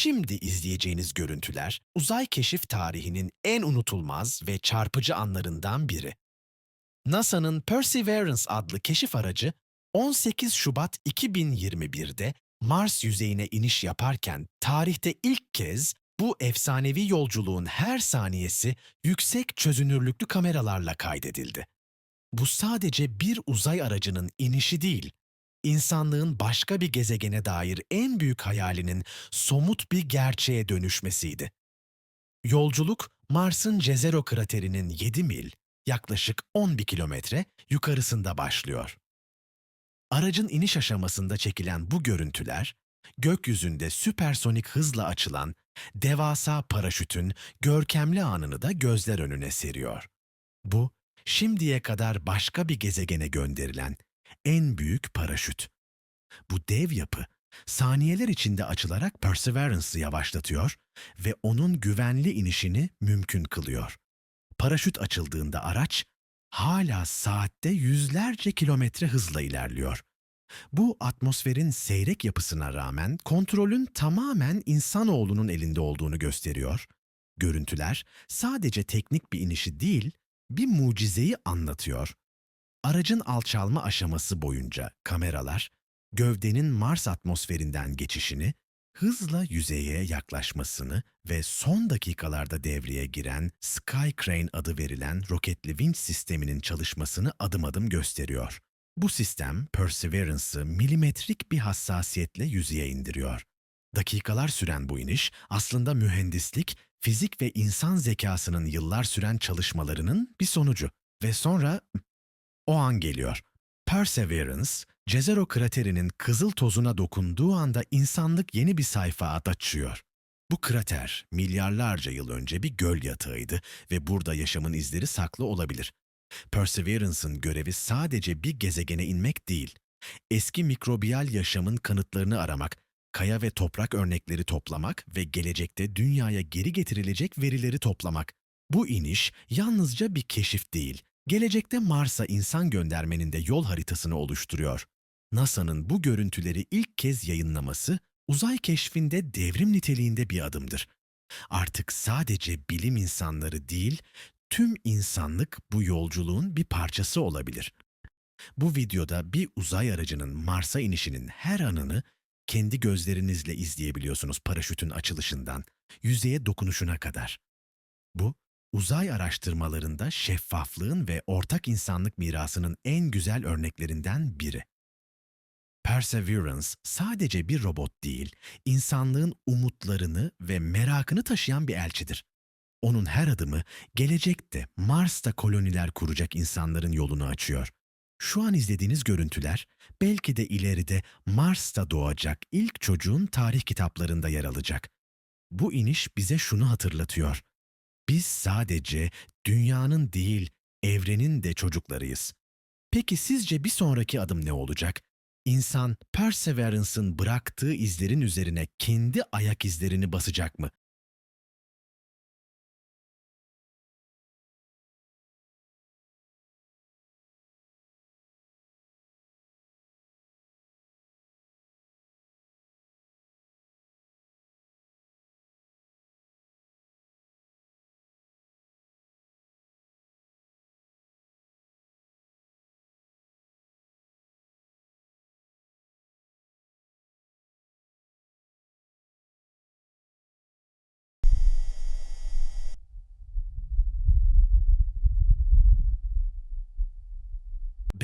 Şimdi izleyeceğiniz görüntüler uzay keşif tarihinin en unutulmaz ve çarpıcı anlarından biri. NASA'nın Perseverance adlı keşif aracı 18 Şubat 2021'de Mars yüzeyine iniş yaparken tarihte ilk kez bu efsanevi yolculuğun her saniyesi yüksek çözünürlüklü kameralarla kaydedildi. Bu sadece bir uzay aracının inişi değil, insanlığın başka bir gezegene dair en büyük hayalinin somut bir gerçeğe dönüşmesiydi. Yolculuk, Mars'ın Jezero kraterinin 7 mil, yaklaşık 11 kilometre yukarısında başlıyor. Aracın iniş aşamasında çekilen bu görüntüler, gökyüzünde süpersonik hızla açılan devasa paraşütün görkemli anını da gözler önüne seriyor. Bu, şimdiye kadar başka bir gezegene gönderilen en büyük paraşüt. Bu dev yapı, saniyeler içinde açılarak Perseverance'ı yavaşlatıyor ve onun güvenli inişini mümkün kılıyor. Paraşüt açıldığında araç, hala saatte yüzlerce kilometre hızla ilerliyor. Bu atmosferin seyrek yapısına rağmen kontrolün tamamen insanoğlunun elinde olduğunu gösteriyor. Görüntüler sadece teknik bir inişi değil, bir mucizeyi anlatıyor. Aracın alçalma aşaması boyunca kameralar, gövdenin Mars atmosferinden geçişini, hızla yüzeye yaklaşmasını ve son dakikalarda devreye giren Sky Crane adı verilen roketli vinç sisteminin çalışmasını adım adım gösteriyor. Bu sistem Perseverance'ı milimetrik bir hassasiyetle yüzeye indiriyor. Dakikalar süren bu iniş aslında mühendislik, fizik ve insan zekasının yıllar süren çalışmalarının bir sonucu. Ve sonra o an geliyor. Perseverance, Jezero kraterinin kızıl tozuna dokunduğu anda insanlık yeni bir sayfa açıyor. Bu krater milyarlarca yıl önce bir göl yatağıydı ve burada yaşamın izleri saklı olabilir. Perseverance'ın görevi sadece bir gezegene inmek değil, eski mikrobiyal yaşamın kanıtlarını aramak, kaya ve toprak örnekleri toplamak ve gelecekte dünyaya geri getirilecek verileri toplamak. Bu iniş yalnızca bir keşif değil, gelecekte Mars'a insan göndermenin de yol haritasını oluşturuyor. NASA'nın bu görüntüleri ilk kez yayınlaması, uzay keşfinde devrim niteliğinde bir adımdır. Artık sadece bilim insanları değil, tüm insanlık bu yolculuğun bir parçası olabilir. Bu videoda bir uzay aracının Mars'a inişinin her anını kendi gözlerinizle izleyebiliyorsunuz paraşütün açılışından, yüzeye dokunuşuna kadar. Bu, uzay araştırmalarında şeffaflığın ve ortak insanlık mirasının en güzel örneklerinden biri. Perseverance sadece bir robot değil, insanlığın umutlarını ve merakını taşıyan bir elçidir. Onun her adımı gelecekte Mars'ta koloniler kuracak insanların yolunu açıyor. Şu an izlediğiniz görüntüler belki de ileride Mars'ta doğacak ilk çocuğun tarih kitaplarında yer alacak. Bu iniş bize şunu hatırlatıyor. Biz sadece dünyanın değil, evrenin de çocuklarıyız. Peki sizce bir sonraki adım ne olacak? İnsan Perseverance'ın bıraktığı izlerin üzerine kendi ayak izlerini basacak mı?